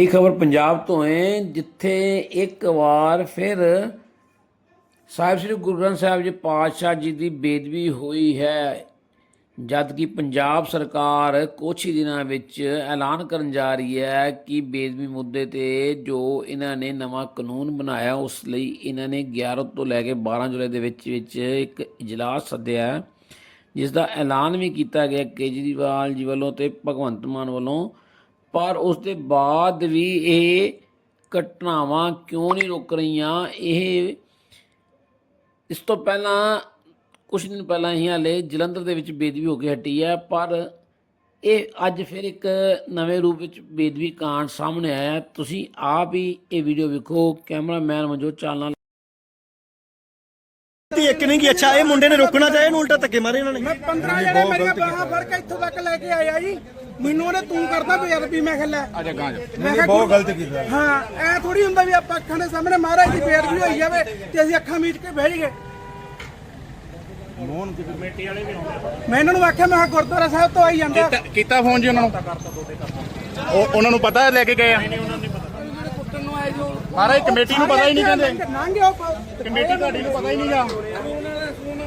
ਇਹ ਖਬਰ ਪੰਜਾਬ ਤੋਂ ਹੈ, ਜਿੱਥੇ ਇੱਕ ਵਾਰ ਫਿਰ ਸਾਹਿਬ ਸ੍ਰੀ ਗੁਰੂ ਗ੍ਰੰਥ ਸਾਹਿਬ ਜੀ ਪਾਤਸ਼ਾਹ ਜੀ ਦੀ ਬੇਦਬੀ ਹੋਈ ਹੈ ਜਦ ਕਿ ਪੰਜਾਬ ਸਰਕਾਰ ਕੁਛ ਹੀ ਦਿਨਾਂ ਵਿੱਚ ਐਲਾਨ ਕਰਨ ਜਾ ਰਹੀ ਹੈ ਕਿ ਬੇਦਬੀ ਮੁੱਦੇ ਤੇ ਜੋ ਇਹਨਾਂ ਨੇ ਨਵਾਂ ਕਾਨੂੰਨ ਬਣਾਇਆ, ਉਸ ਲਈ ਇਹਨਾਂ ਨੇ 11 ਤੋਂ ਲੈ ਕੇ 12 ਜੁਲਾਈ ਦੇ ਵਿੱਚ ਵਿੱਚ ਇੱਕ ਇਜਲਾਸ ਸੱਦਿਆ ਜਿਸ ਦਾ ਐਲਾਨ ਵੀ ਕੀਤਾ ਗਿਆ। ਕੇਜਰੀਵਾਲ ਜੀ ਵੱਲੋਂ ਤੇ ਭਗਵੰਤ ਮਾਨ ਵੱਲੋਂ ਪਰ ਉਸ ਦੇ ਬਾਅਦ ਵੀ ਇਹ ਘਟਨਾਵਾਂ ਕਿਉਂ ਨਹੀਂ ਰੁਕ ਰਹੀਆਂ? ਇਹ ਇਸ ਤੋਂ ਪਹਿਲਾਂ ਕੁਝ ਦਿਨ ਪਹਿਲਾਂ ਹੀ ਹਾਲੇ ਜਲੰਧਰ ਦੇ ਵਿੱਚ ਬੇਦਬੀ ਹੋ ਕੇ ਹਟੀ ਹੈ ਪਰ ਇਹ ਅੱਜ ਫਿਰ ਇੱਕ ਨਵੇਂ ਰੂਪ ਵਿੱਚ ਬੇਦਬੀ ਕਾਂਡ ਸਾਹਮਣੇ ਆਇਆ ਹੈ। ਤੁਸੀਂ ਆਪ ਹੀ ਇਹ ਵੀਡੀਓ ਵੇਖੋ ਕੈਮਰਾਮੈਨ ਮਨਜੋਤ ਚਾਲਨਾ ਤੀ ਇੱਕ ਨਹੀਂ ਕਿ ਅੱਛਾ ਇਹ ਮੁੰਡੇ ਨੇ ਰੋਕਣਾ ਚਾਹਿਆ ਇਹਨੂੰ ਉਲਟਾ ਧੱਕੇ ਮਾਰੇ ਇਹਨਾਂ ਨੇ। 15 ਜਣੇ ਮੇਰੀਆਂ ਬਾਹਾਂ ਫੜ ਕੇ ਇੱਥੋਂ ਤੱਕ ਲੈ ਕੇ ਆਇਆ ਜੀ। ਮੈਨੂੰ ਉਹਨੇ ਤੂੰ ਕਰਦਾ ਬੇਅਦਬੀ ਮੈਂ ਖੱਲਾ ਅੱਛਾ ਗਾਂ ਮੈਂ ਬਹੁਤ ਗਲਤ ਕੀਤਾ ਹਾਂ। ਐ ਥੋੜੀ ਹੁੰਦਾ ਵੀ ਆਪਾਂ ਅੱਖਾਂ ਦੇ ਸਾਹਮਣੇ ਮਹਾਰਾਜ ਦੀ ਬੇਅਦਬੀ ਹੋਈ ਜਾਵੇ ਤੇ ਅਸੀਂ ਅੱਖਾਂ ਮੀਚ ਕੇ ਬਹਿ ਜਾਈਏ। ਮੈਂ ਇਹਨਾਂ ਨੂੰ ਆਖਿਆ ਮੈਂ ਕਿਹਾ ਗੁਰਦੁਆਰਾ ਸਾਹਿਬ ਤੋਂ ਆਈ ਜਾਂਦਾ। ਕੀਤਾ- ਕੀਤਾ ਫੋਨ ਜੀ ਉਹਨਾਂ ਨੂੰ? ਉਹ ਉਹਨਾਂ ਨੂੰ ਪਤਾ ਲੈ ਕੇ ਗਏ ਆ? ਮਹਾਰਾਜ ਕਮੇਟੀ ਨੂੰ ਪਤਾ ਹੀ ਨਹੀਂ ਕਹਿੰਦੇ। ਉਹ। ਕਮੇਟੀ ਤੁਹਾਡੀ ਨੂੰ ਪਤਾ ਹੀ ਨਹੀਂਗਾ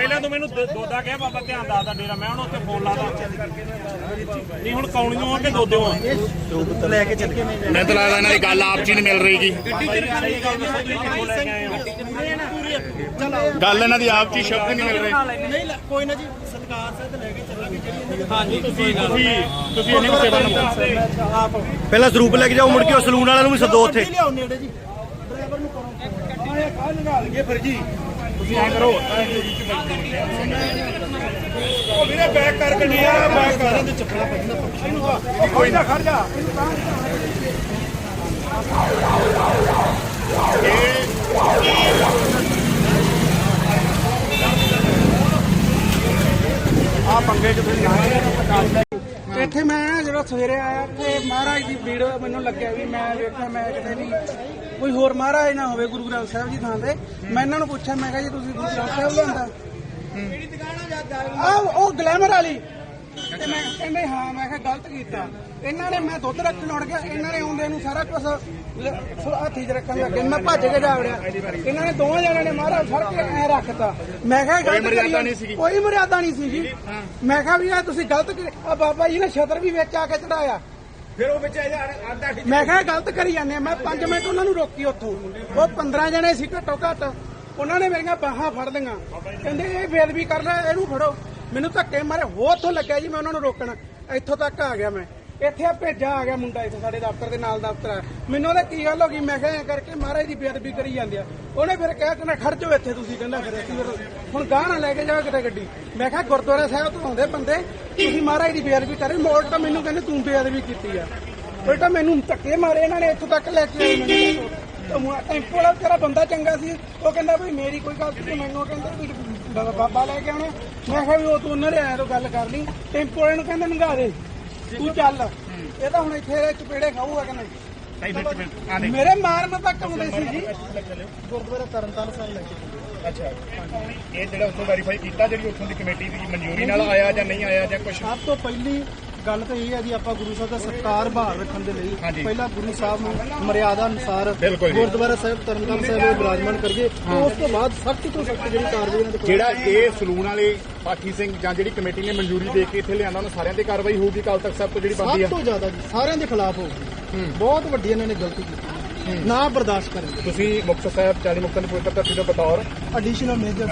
ਪਹਿਲਾਂ ਤੂੰ ਮੈਨੂੰ ਦ- ਦੋਦਾ ਕਿਹਾ ਬਾਬਾ ਧਿਆਨ ਦੱਸਦਾ ਡੇਰਾ। ਮੈਂ ਉਹਨੂੰ ਉੱਥੇ ਫੋਨ ਲਾਦਾ ਨਹੀਂ ਹੁਣ ਕੌਣੀਆਂ ਆ ਕਿ ਦੋਦਿਓ ਆ? ਲੈ ਕੇ ਚੱਲ। ਮੈਨੂੰ ਤਾਂ ਲੱਗਦਾ ਇਹਨਾਂ ਦੀ ਗੱਲ ਆਪ ਜੀ ਨਹੀਂ ਮਿਲ ਰਹੀਗੀ ਗੱਲ ਇਹਨਾਂ ਦੀ ਆਪ ਜੀ ਸ਼ਬਦ ਨਹੀਂ ਮਿਲ ਰਹੇ। ਨਹੀਂ ਕੋਈ ਨਾ ਜੀ ਸਤਕਾਰ ਸਾਹਿਬ ਲੈ ਕੇ ਚੱਲਾਂਗੇ ਤੁਸੀਂ ਤੁਸੀਂ ਇੰਨੀ ਕੁ ਸੇਵਾ ਨਿਭਾਓ ਪਹਿਲਾਂ ਸਰੂਪ ਲੈ ਕੇ ਜਾਓ ਮੁੜ ਕੇ ਉਹ ਸਲੂਨ ਵਾਲਿਆਂ ਨੂੰ ਵੀ ਸੱਦੋ ਉੱਥੇ। ਲਿਆਓ ਨੇੜੇ ਜੀ। ਡਰਾਈਵਰ ਨੂੰ ਕਰੋ। ਕਾਹ ਨਿਕਾਲ ਗਏ ਫਿਰ ਜੀ? ਤੁਸੀਂ ਐ ਕਰੋ ਉਹ ਵੀਰੇ ਬੈਕ ਕਰਕੇ ਨਹੀਂ ਆ ਬੈਕ ਕਰ। ਦੇ ਚੱਪਲਾ ਪੈਂਦਾ ਕੋਈ ਨਾ ਖੜ ਜਾ। ਇਹਨੂੰ ਤਾਂ ਆ ਪੰਗੇ ਚ ਤੁਸੀਂ ਆਏ ਇੱਥੇ ਮੈਂ ਜਦੋਂ ਸਵੇਰੇ ਆਇਆ ਤੇ ਮਹਾਰਾਜ ਦੀ ਭੀੜ ਮੈਨੂੰ ਲੱਗਿਆ ਵੀ ਮੈਂ ਵੇਖਿਆ ਮੈਂ ਕਿਤੇ ਵੀ ਕੋਈ ਹੋਰ ਮਹਾਰਾਜ ਨਾ ਹੋਵੇ ਗੁਰੂ ਗ੍ਰੰਥ ਸਾਹਿਬ ਜੀ ਥਾਂ ਤੇ। ਮੈਂ ਇਹਨਾਂ ਨੂੰ ਪੁੱਛਿਆ ਮੈਂ ਕਿਹਾ ਜੀ ਤੁਸੀਂ ਗੁਰੂ ਗ੍ਰੰਥ ਸਾਹਿਬ ਲਿਆਂਦਾ ਆ ਉਹ ਗਲੈਮਰ ਵਾਲੀ। ਤੇ ਮੈਂ ਕਹਿੰਦੇ ਹਾਂ ਮੈਂ ਕਿਹਾ ਗਲਤ ਕੀਤਾ। ਇਹਨਾਂ ਨੇ ਮੈਂ ਦੁੱਧ ਰੱਖਣ ਉੜ ਗਿਆ। ਇਹਨਾਂ ਨੇ ਆਉਂਦੇ ਨੂੰ ਸਾਰਾ ਕੁਝ ਹੱਥੀ 'ਚ ਰੱਖਣ ਲੱਗੇ। ਮੈਂ ਭੱਜ ਕੇ ਜਾ ਵੜਿਆ। ਇਹਨਾਂ ਨੇ ਦੋਵਾਂ ਜਣਿਆਂ ਨੇ ਮਾਰਾ ਫੜ ਕੇ ਐ ਰੱਖਤਾ। ਮੈਂ ਕਿਹਾ ਗਲਤ ਕਰੀ। ਕੋਈ ਮਰਿਆਦਾ ਨਹੀਂ ਸੀਗੀ ਮੈਂ ਕਿਹਾ ਵੀ ਤੁਸੀਂ ਗਲਤ ਆ ਬਾਬਾ ਜੀ ਨੇ ਛਤਰ ਵੀ ਵਿੱਚ ਆ ਕੇ ਚੜਾਇਆ। ਫਿਰ ਉਹ ਵਿੱਚ ਆਧਾ ਮੈਂ ਕਿਹਾ ਗਲਤ ਕਰੀ ਜਾਂਦੇ ਆ। ਮੈਂ 5 ਮਿੰਟ ਉਹਨਾਂ ਨੂੰ ਰੋਕੀ ਉੱਥੋਂ। ਉਹ 15 ਜਣੇ ਸੀ ਘੱਟੋ ਘੱਟ। ਉਹਨਾਂ ਨੇ ਮੇਰੀਆਂ ਬਾਹਾਂ ਫੜ ਲਈਆਂ। ਕਹਿੰਦੇ, ਇਹ ਬੇਦਬੀ ਕਰ ਰਿਹਾ ਇਹਨੂੰ ਫੜੋ। ਮੈਨੂੰ ਧੱਕੇ ਮਾਰੇ ਹੋ ਉੱਥੋਂ ਲੱਗਿਆ ਜੀ ਮੈਂ ਉਹਨਾਂ ਨੂੰ ਰੋਕਣ। ਇੱਥੋਂ ਤੱਕ ਆ ਗਿਆ ਮੈਂ। ਇੱਥੇ ਆ ਭੇਜਾ ਆ ਗਿਆ ਮੁੰਡਾ ਇੱਥੇ ਸਾਡੇ ਦਫ਼ਤਰ ਦੇ ਨਾਲ ਦਫ਼ਤਰ ਆ। ਮੈਨੂੰ ਉਹਦਾ ਕੀ ਗੱਲ ਹੋ ਗਈ? ਮੈਂ ਕਿਹਾ, ਐਂ ਕਰਕੇ ਮਹਾਰਾਜ ਦੀ ਬੇਦਬੀ ਕਰੀ ਜਾਂਦੇ ਆ। ਉਹਨੇ ਫਿਰ ਕਿਹਾ ਕਹਿੰਦਾ ਖੜ ਜਾਓ ਇੱਥੇ ਤੁਸੀਂ। ਕਹਿੰਦਾ, ਫਿਰ ਅਸੀਂ ਫਿਰ ਹੁਣ ਗਾਹ ਨਾ ਲੈ ਕੇ ਜਾਓ ਕਿਤੇ ਗੱਡੀ। ਮੈਂ ਕਿਹਾ, ਗੁਰਦੁਆਰਾ ਸਾਹਿਬ ਤੋਂ ਆਉਂਦੇ ਬੰਦੇ ਤੁਸੀਂ ਮਹਾਰਾਜ ਦੀ ਬੇਦਬੀ ਕਰੇ ਮੋੜ ਤਾਂ ਮੈਨੂੰ ਕਹਿੰਦੇ ਤੂੰ ਬੇਦਬੀ ਕੀਤੀ ਆ। ਬੇਟਾ ਮੈਨੂੰ ਧੱਕੇ ਮਾਰੇ ਇਹਨਾਂ ਨੇ, ਇੱਥੋਂ ਤੱਕ ਲੈ ਕੇ ਆਏ ਮੈਨੂੰ। ਟੈਂਪੋ ਵਾਲਾ ਤੇਰਾ ਬੰਦਾ ਚੰਗਾ ਸੀ। ਉਹ ਕਹਿੰਦਾ ਵੀ ਮੇਰੀ ਕੋਈ ਗੱਲ ਨਹੀਂ, ਮੈਨੂੰ ਕਹਿੰਦਾ ਵੀ ਬਾਬਾ ਲੈ ਕੇ ਆਉਣਾ। ਮੈਂ ਕਿਹਾ ਵੀ ਉਹ ਤੂੰ ਉਹਨਾਂ ਦੇ ਆਇਆ ਤੋਂ ਗੱਲ ਕਰ ਲਈ। ਟੈਂਪੋ ਵਾਲੇ ਨੂੰ ਕਹਿੰਦਾ ਨੰਗਾ ਦੇ। ਤੂੰ ਚੱਲ। ਇਹ ਤਾਂ ਹੁਣ ਇੱਥੇ ਚਪੇੜੇ ਖਾਊਗਾ ਕਿ ਨਹੀਂ? ਮੇਰੇ ਮਾਰਨ ਤੱਕ ਆਉਂਦੇ ਸੀ ਜੀ। ਗੁਰਦੁਆਰਾ ਤਰਨਤਾਰਨ ਸਾਹਿਬ ਲੈ ਕੇ ਅੱਛਾ। ਇਹ ਜਿਹੜਾ ਉੱਥੋਂ ਵੈਰੀਫਾਈ ਕੀਤਾ ਜਿਹੜੀ ਉੱਥੋਂ ਦੀ ਕਮੇਟੀ ਦੀ ਮਨਜ਼ੂਰੀ ਨਾਲ ਆਇਆ ਜਾਂ ਨਹੀਂ ਆਇਆ ਜਾਂ ਕੁਝ ਸਭ ਤੋਂ ਪਹਿਲੀ ਗੱਲ ਤਾਂ ਇਹ ਹੈ ਜੀ ਆਪਾਂ ਗੁਰੂ ਸਾਹਿਬ ਦਾ ਸਤਕਾਰ ਬਹਾਲ ਰੱਖਣ ਦੇ ਲਈ। ਪਹਿਲਾਂ ਗੁਰੂ ਸਾਹਿਬ ਨੂੰ ਮਰਿਆਦਾ ਅਨੁਸਾਰ। ਗੁਰਦੁਆਰਾ ਸਾਹਿਬ ਤਰਨਤਾਰਨ ਸਾਹਿਬ ਵਿੱਚ ਬਿਰਾਜਮਾਨ ਕਰੀਏ। ਉਸ ਤੋਂ ਬਾਅਦ ਸਖਤ ਤੋਂ ਸਖਤ ਜਿਹੜੀ ਕਾਰਵਾਈ ਇਹਨਾਂ ਦੇ ਜਿਹੜਾ ਇਹ ਸਲੂਨ ਵਾਲੇ ਪਾਠੀ ਸਿੰਘ ਜਾਂ ਜਿਹੜੀ ਕਮੇਟੀ ਨੇ ਮਨਜ਼ੂਰੀ ਦੇ ਕੇ ਇੱਥੇ ਲਿਆਂਦਾ ਉਹਨਾਂ ਸਾਰਿਆਂ ਤੇ ਕਾਰਵਾਈ ਹੋਊਗੀ ਕੱਲ ਤੱਕ ਸਭ ਤੋਂ ਜਿਹੜੀ ਸਭ ਆ? ਤੋਂ ਜ਼ਿਆਦਾ ਜੀ ਸਾਰਿਆਂ ਦੇ ਖਿਲਾਫ ਹੋਊਗੀ। ਬਹੁਤ ਵੱਡੀ ਇਹਨਾਂ ਨੇ ਗਲਤੀ ਕੀਤੀ। ਨਾ ਬਰਦਾਸ਼ਤ ਕਰਾਂਗੇ ਤੁਸੀਂ ਮੁਕਤਸਰ ਸਾਹਿਬ 40 ਮੁਕਤਾਂ ਦੀ ਪਵਿੱਤਰ ਧਰਤੀ ਤੋਂ ਬਤੌਰ ਐਡੀਸ਼ਨਲ ਮੇਜਰ